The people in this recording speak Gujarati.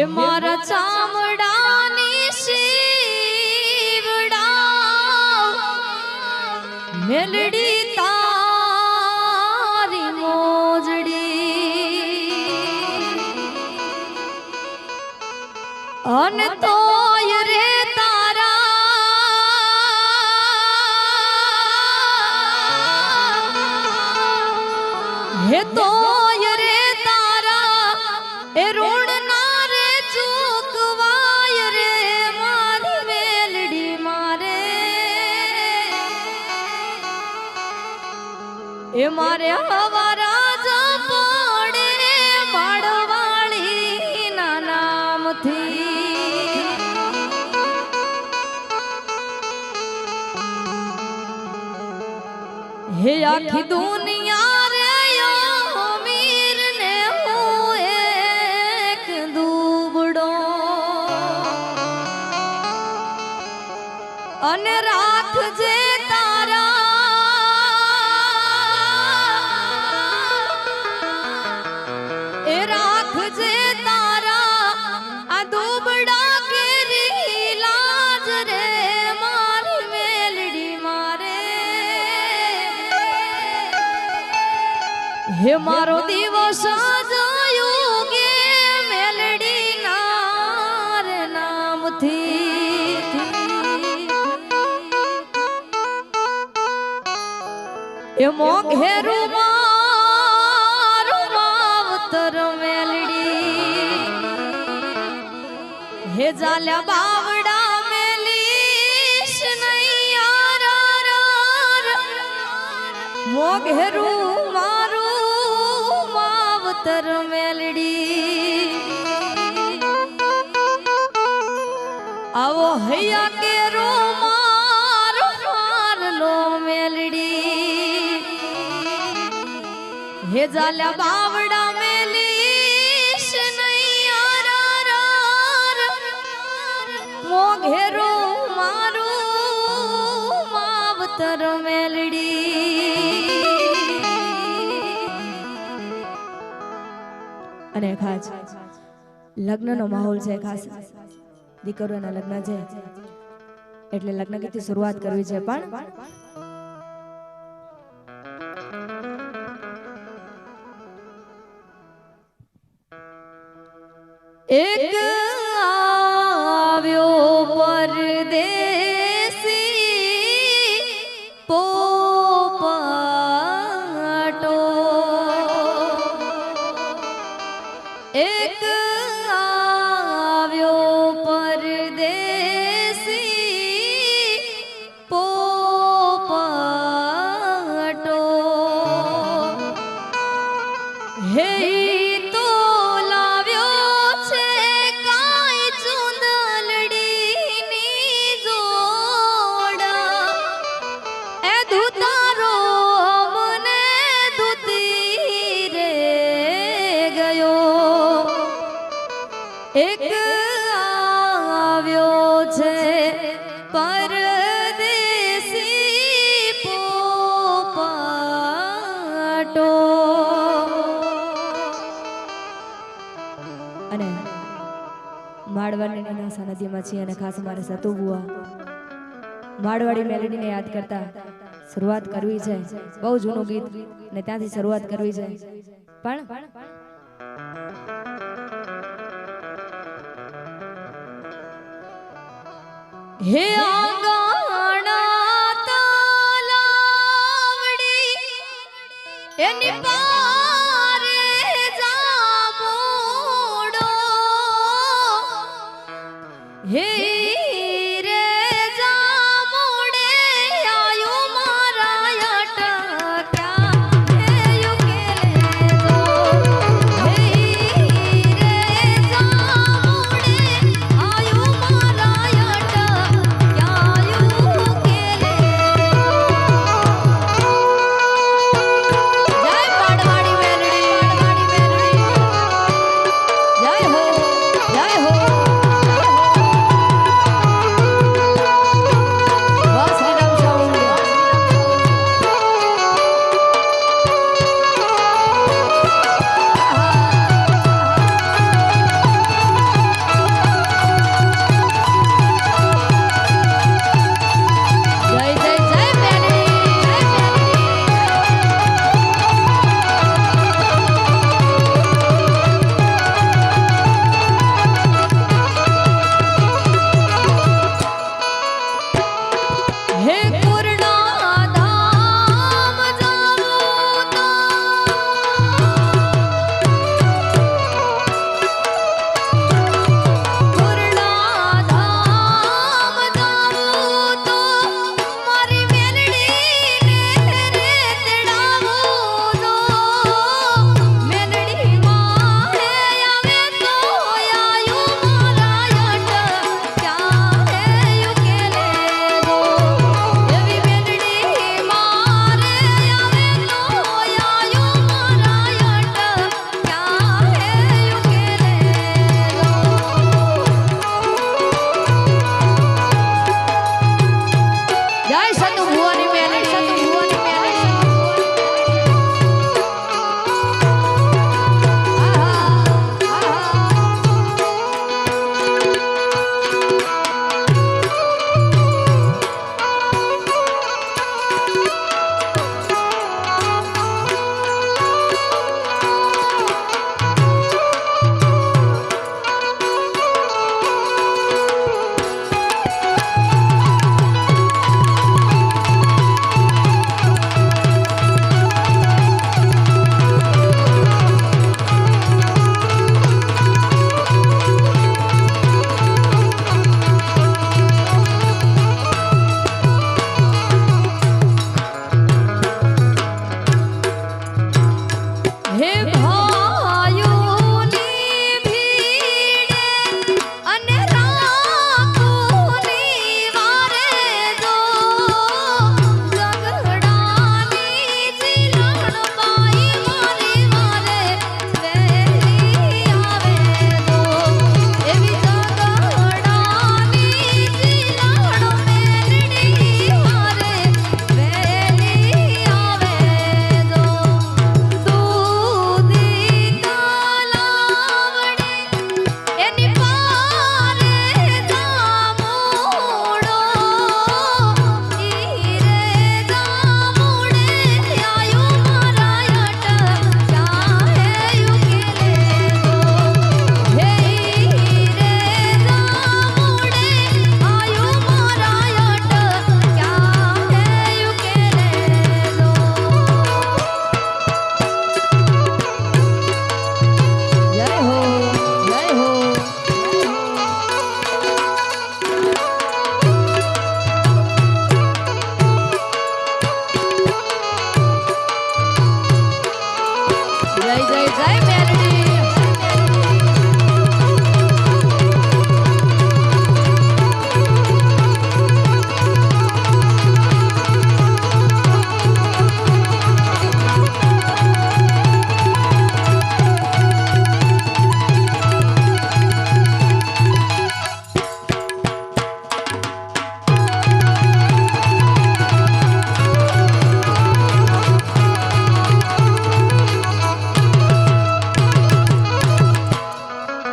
હે મારા ચામડાની શિવડા મેલડી તારી મોજડી. અન તો રે તારા હે તોય એ મારે હવારા જ પડે માળવાળી ના નામથી. હે આખી દુનિયા હે મારો દિવસ જોયું કે મેલડી નાર નામથી એ મોઘેરું મારું માવતર મેલડી હે જાલ્યા બાવડા. મોઘેરું માવતર મેલડી આવો હૈયા કેરો મારો હારલો મેલડી હે જાલ્યા બાવડા યાર. મોઘેરો અને ખાસ લગ્નનો માહોલ છે ખાસ. દીકરીઓના લગ્ન છે. એટલે લગ્ન ગીતથી શરૂઆત કરવી છે પણ એક હે તો લાવ્યો છે કાંઈ ચૂંદલડીની જોડા. એ ધુતારો મને ધુતી રે ગયો. એક અને માળવાની નાસા નદીમાં છીએ અને ખાસ મારે સતુ બુઆ. માળવાડી મેલેડીને યાદ કરતા શરૂઆત કરવી છે. બહુ જૂનું ગીત ને ત્યાંથી શરૂઆત કરવી છે. પણ હે આંગણા તાલાવડી, એની પા Hey. જય જય જય મેલડી